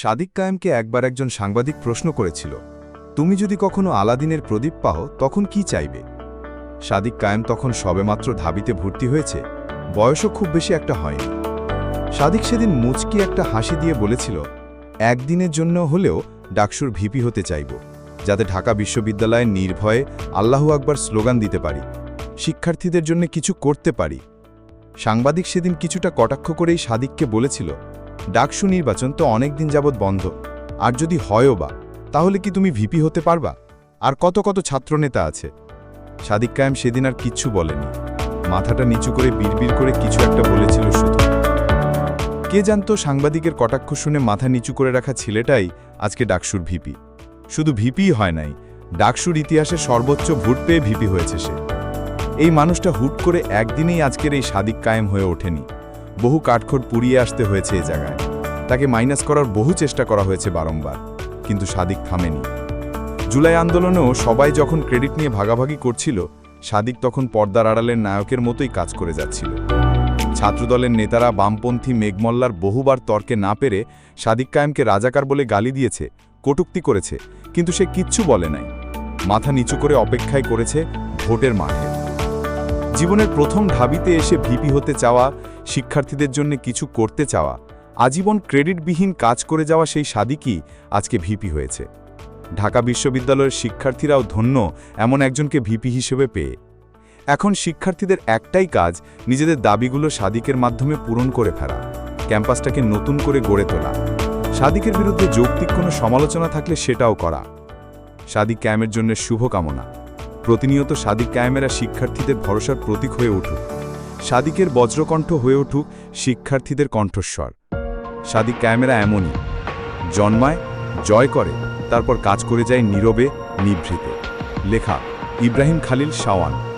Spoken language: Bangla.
সাদিক কায়েমকে একবার একজন সাংবাদিক প্রশ্ন করেছিল, তুমি যদি কখনো আলাদিনের প্রদীপ পাও তখন কি চাইবে? সাদিক কায়েম তখন সবেমাত্র ধাবিতে ভর্তি হয়েছে, বয়সও খুব বেশি একটা হয়নি। সাদিক সেদিন মুচকি একটা হাসি দিয়ে বলেছিল, একদিনের জন্য হলেও ডাকসুর ভিপি হতে চাইব, যাতে ঢাকা বিশ্ববিদ্যালয়ে নির্ভয়ে আল্লাহু আকবার স্লোগান দিতে পারি, শিক্ষার্থীদের জন্য কিছু করতে পারি। সাংবাদিক সেদিন কিছুটা কটাক্ষ করেই সাদিককে বলেছিল ডাকসু নির্বাচন তো অনেক দিন যাবৎ বন্ধ। আর যদি হয়ও বা, তাহলে কি তুমি ভিপি হতে পারবা? আর কত কত ছাত্রনেতা আছে? সাদিক কায়েম সেদিন আর কিচ্ছু বলেনি। মাথাটা নিচু করে বিড়বিড় করে কিছু একটা বলেছিল শুধু। কে জানতো সাংবাদিকের কটাক্ষ শুনে মাথা নিচু করে রাখা ছেলেটাই আজকে ডাকসুর ভিপি? শুধু ভিপিই হয় নাই, ডাকসুর ইতিহাসে সর্বোচ্চ ভোট পেয়ে ভিপি হয়েছে সে। এই মানুষটা হুট করে একদিনেই আজকের এই সাদিক কায়েম হয়ে ওঠেনি। বহু কাঠখোট পুড়িয়ে আসতে হয়েছে এই জায়গায়। তাকে মাইনাস করার বহু চেষ্টা করা হয়েছে বারংবার, কিন্তু সাদিক থামেনি। জুলাই আন্দোলনেও সবাই যখন ক্রেডিট নিয়ে ভাগাভাগি করছিল, সাদিক তখন পর্দার আড়ালের নায়কের মতোই কাজ করে যাচ্ছিল। ছাত্রদলের নেতারা বামপন্থী মেঘমল্লার বহুবার তর্কে না পেরে সাদিক কায়েমকে রাজাকার বলে গালি দিয়েছে, কটুক্তি করেছে, কিন্তু সে কিচ্ছু বলে নাই। মাথা নিচু করে অপেক্ষায় করেছে ভোটের মাঠে। জীবনের প্রথম ঢাবিতে এসে ভিপি হতে চাওয়া শিক্ষার্থীদের জন্য কিছু করতে চাওয়া, আজীবন ক্রেডিটবিহীন কাজ করে যাওয়া সেই সাদিকই আজকে ভিপি হয়েছে। ঢাকা বিশ্ববিদ্যালয়ের শিক্ষার্থীরাও ধন্য এমন একজনকে ভিপি হিসেবে পেয়ে। এখন শিক্ষার্থীদের একটাই কাজ, নিজেদের দাবিগুলো সাদিকের মাধ্যমে পূরণ করে ফেলা, ক্যাম্পাসটাকে নতুন করে গড়ে তোলা। সাদিকের বিরুদ্ধে যৌক্তিক কোনো সমালোচনা থাকলে সেটাও করা। সাদিক ক্যামের জন্য শুভকামনা। প্রতিনিয়ত সাদিক ক্যামেরা শিক্ষার্থীদের ভরসার প্রতীক হয়ে উঠুক। সাদিকের বজ্রকণ্ঠ হয়ে উঠুক শিক্ষার্থীদের কণ্ঠস্বর। সাদিক ক্যামেরা এমনই। জন্মায়, জয় করে, তারপর কাজ করে যায় নীরবে, নিভৃতে। লেখা, ইব্রাহিম খালিল শাওয়ান।